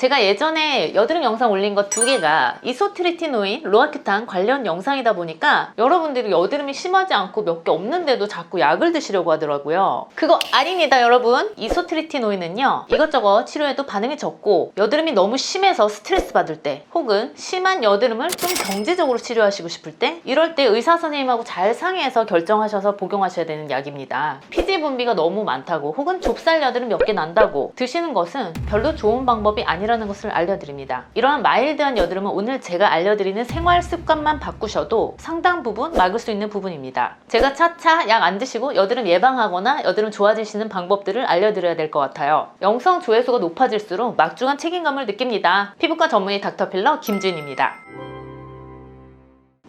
제가 예전에 여드름 영상 올린 것 두 개가 이소트리티노인, 로아큐탄 관련 영상이다 보니까 여러분들이 여드름이 심하지 않고 몇 개 없는데도 자꾸 약을 드시려고 하더라고요. 그거 아닙니다, 여러분. 이소트리티노인은요, 이것저것 치료해도 반응이 적고 여드름이 너무 심해서 스트레스 받을 때 혹은 심한 여드름을 좀 경제적으로 치료하시고 싶을 때 이럴 때 의사 선생님하고 잘 상의해서 결정하셔서 복용하셔야 되는 약입니다. 피지 분비가 너무 많다고 혹은 좁쌀 여드름 몇 개 난다고 드시는 것은 별로 좋은 방법이 아니라 는 것을 알려드립니다. 이러한 마일드한 여드름은 오늘 제가 알려드리는 생활 습관만 바꾸셔도 상당 부분 막을 수 있는 부분입니다. 제가 차차 약 안 드시고 여드름 예방하거나 여드름 좋아지시는 방법들을 알려드려야 될 것 같아요. 영상 조회수가 높아질수록 막중한 책임감을 느낍니다. 피부과 전문의 닥터필러 김주인입니다.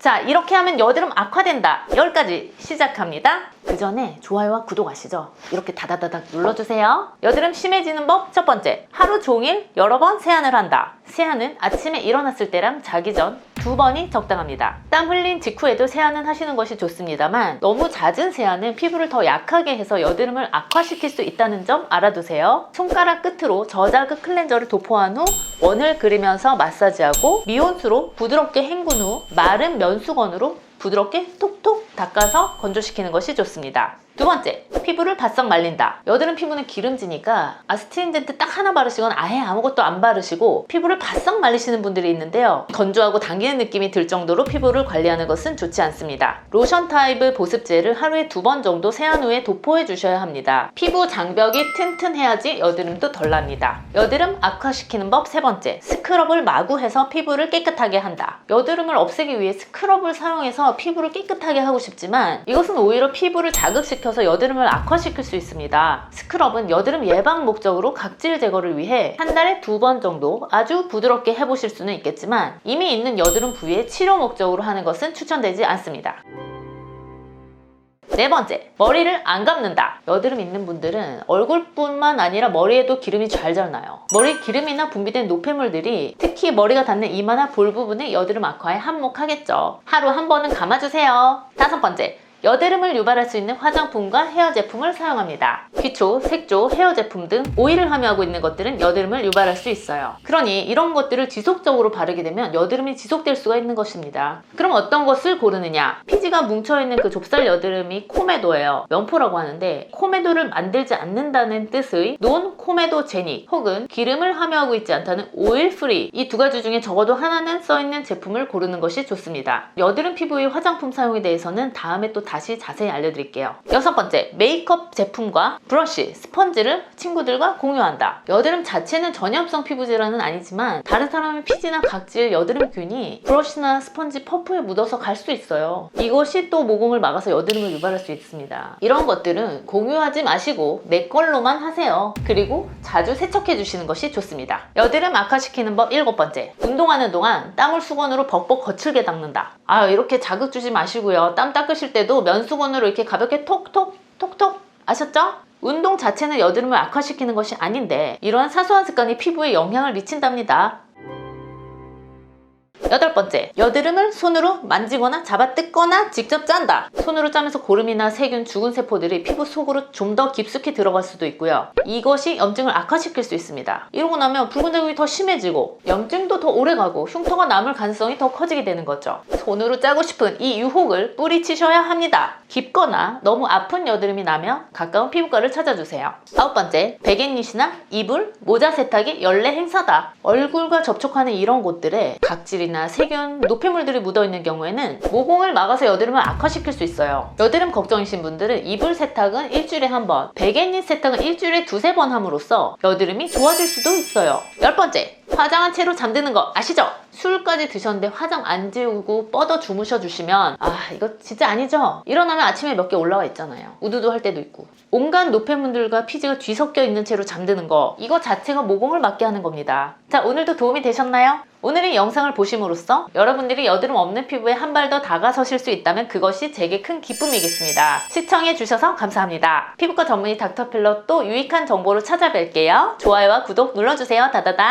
자, 이렇게 하면 여드름 악화된다. 여기까지 시작합니다. 그 전에 좋아요와 구독 아시죠? 이렇게 다다다닥 눌러주세요. 여드름 심해지는 법 첫 번째. 하루 종일 여러 번 세안을 한다. 세안은 아침에 일어났을 때랑 자기 전 두 번이 적당합니다. 땀 흘린 직후에도 세안은 하시는 것이 좋습니다만 너무 잦은 세안은 피부를 더 약하게 해서 여드름을 악화시킬 수 있다는 점 알아두세요. 손가락 끝으로 저자극 클렌저를 도포한 후 원을 그리면서 마사지하고 미온수로 부드럽게 헹군 후 마른 면수건으로 부드럽게 톡톡 닦아서 건조시키는 것이 좋습니다. 두 번째, 피부를 바싹 말린다. 여드름 피부는 기름지니까 아스트린젠트 딱 하나 바르시거나 아예 아무것도 안 바르시고 피부를 바싹 말리시는 분들이 있는데요. 건조하고 당기는 느낌이 들 정도로 피부를 관리하는 것은 좋지 않습니다. 로션 타입의 보습제를 하루에 두 번 정도 세안 후에 도포해 주셔야 합니다. 피부 장벽이 튼튼해야지 여드름도 덜 납니다. 여드름 악화시키는 법 세 번째, 스크럽을 마구 해서 피부를 깨끗하게 한다. 여드름을 없애기 위해 스크럽을 사용해서 피부를 깨끗하게 하고 싶지만 이것은 오히려 피부를 자극시켜서 여드름을 악화시킬 수 있습니다. 스크럽은 여드름 예방 목적으로 각질 제거를 위해 한 달에 두 번 정도 아주 부드럽게 해보실 수는 있겠지만 이미 있는 여드름 부위에 치료 목적으로 하는 것은 추천되지 않습니다. 네 번째, 머리를 안 감는다. 여드름 있는 분들은 얼굴뿐만 아니라 머리에도 기름이 잘 잘 나요. 머리 기름이나 분비된 노폐물들이 특히 머리가 닿는 이마나 볼 부분의 여드름 악화에 한몫하겠죠. 하루 한 번은 감아주세요. 다섯 번째, 여드름을 유발할 수 있는 화장품과 헤어 제품을 사용합니다. 기초, 색조, 헤어 제품 등 오일을 함유하고 있는 것들은 여드름을 유발할 수 있어요. 그러니 이런 것들을 지속적으로 바르게 되면 여드름이 지속될 수가 있는 것입니다. 그럼 어떤 것을 고르느냐? 피지가 뭉쳐있는 그 좁쌀 여드름이 코메도예요. 면포라고 하는데 코메도를 만들지 않는다는 뜻의 논 코메도 제닉 혹은 기름을 함유하고 있지 않다는 오일 프리 이 두 가지 중에 적어도 하나는 써있는 제품을 고르는 것이 좋습니다. 여드름 피부의 화장품 사용에 대해서는 다음에 또 다시 자세히 알려드릴게요. 여섯 번째, 메이크업 제품과 브러쉬, 스펀지를 친구들과 공유한다. 여드름 자체는 전염성 피부 질환은 아니지만 다른 사람의 피지나 각질 여드름균이 브러쉬나 스펀지 퍼프에 묻어서 갈 수 있어요. 이것이 또 모공을 막아서 여드름을 유발할 수 있습니다. 이런 것들은 공유하지 마시고 내 걸로만 하세요. 그리고 자주 세척해 주시는 것이 좋습니다. 여드름 악화시키는 법 일곱 번째, 운동하는 동안 땀을 수건으로 벅벅 거칠게 닦는다. 아 이렇게 자극 주지 마시고요. 땀 닦으실 때도 면수건으로 이렇게 가볍게 톡톡 톡톡 아셨죠? 운동 자체는 여드름을 악화시키는 것이 아닌데 이러한 사소한 습관이 피부에 영향을 미친답니다. 여덟 번째, 여드름을 손으로 만지거나 잡아 뜯거나 직접 짠다. 손으로 짜면서 고름이나 세균, 죽은 세포들이 피부 속으로 좀 더 깊숙이 들어갈 수도 있고요. 이것이 염증을 악화시킬 수 있습니다. 이러고 나면 붉은 자국이 더 심해지고 염증도 더 오래가고 흉터가 남을 가능성이 더 커지게 되는 거죠. 손으로 짜고 싶은 이 유혹을 뿌리치셔야 합니다. 깊거나 너무 아픈 여드름이 나면 가까운 피부과를 찾아주세요. 아홉 번째, 베갯닛이나 이불, 모자 세탁이 연례 행사다. 얼굴과 접촉하는 이런 곳들에 각질이나 세균, 노폐물들이 묻어있는 경우에는 모공을 막아서 여드름을 악화시킬 수 있어요. 여드름 걱정이신 분들은 이불 세탁은 일주일에 한 번, 베갯닛 세탁은 일주일에 두세 번 함으로써 여드름이 좋아질 수도 있어요. 열 번째, 화장한 채로 잠드는 거 아시죠? 술까지 드셨는데 화장 안 지우고 뻗어 주무셔 주시면 아 이거 진짜 아니죠? 일어나면 아침에 몇 개 올라와 있잖아요. 우두두 할 때도 있고 온갖 노폐물들과 피지가 뒤섞여 있는 채로 잠드는 거 이거 자체가 모공을 막게 하는 겁니다. 자 오늘도 도움이 되셨나요? 오늘의 영상을 보심으로써 여러분들이 여드름 없는 피부에 한 발 더 다가서실 수 있다면 그것이 제게 큰 기쁨이겠습니다. 시청해 주셔서 감사합니다. 피부과 전문의 닥터필러 또 유익한 정보로 찾아뵐게요. 좋아요와 구독 눌러주세요. 다다다.